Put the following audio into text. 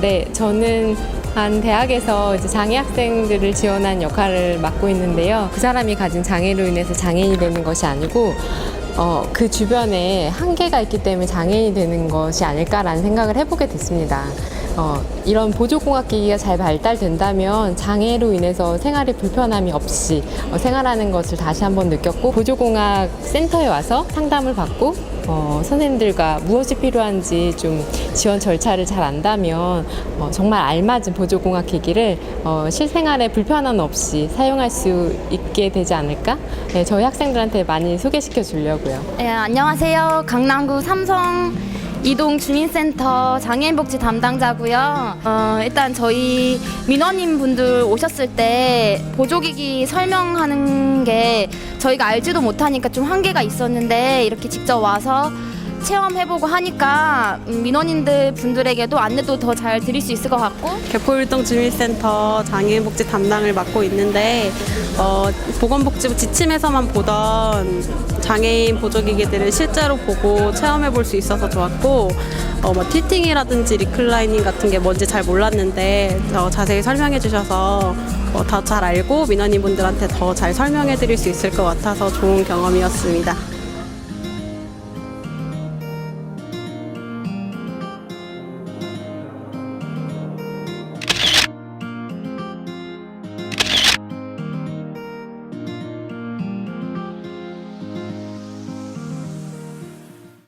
네, 저는 한 대학에서 이제 장애 학생들을 지원한 역할을 맡고 있는데요. 그 사람이 가진 장애로 인해서 장애인이 되는 것이 아니고 어, 그 주변에 한계가 있기 때문에 장애인이 되는 것이 아닐까라는 생각을 해보게 됐습니다. 어, 이런 보조공학기기가 잘 발달된다면 장애로 인해서 생활에 불편함이 없이 어, 생활하는 것을 다시 한번 느꼈고 보조공학 센터에 와서 상담을 받고 어, 선생님들과 무엇이 필요한지 좀 지원 절차를 잘 안다면 어, 정말 알맞은 보조공학 기기를 어, 실생활에 불편함 없이 사용할 수 있게 되지 않을까? 네, 저희 학생들한테 많이 소개시켜 주려고요. 네, 안녕하세요. 강남구 삼성 이동 주민센터 장애인복지 담당자고요. 어, 일단 저희 민원인 분들 오셨을 때 보조기기 설명하는 게 저희가 알지도 못하니까 좀 한계가 있었는데 이렇게 직접 와서 체험해보고 하니까 음, 민원인들 분들에게도 안내도 더 잘 드릴 수 있을 것 같고 개포율동 주민센터 장애인복지 담당을 맡고 있는데 어, 보건복지부 지침에서만 보던 장애인 보조기기들을 실제로 보고 체험해 볼 수 있어서 좋았고 어, 뭐 티팅이라든지 리클라이닝 같은 게 뭔지 잘 몰랐는데 어, 자세히 설명해 주셔서 어, 더잘 알고 민원인분들한테 더 잘 설명해 드릴 수 있을 것 같아서 좋은 경험이었습니다.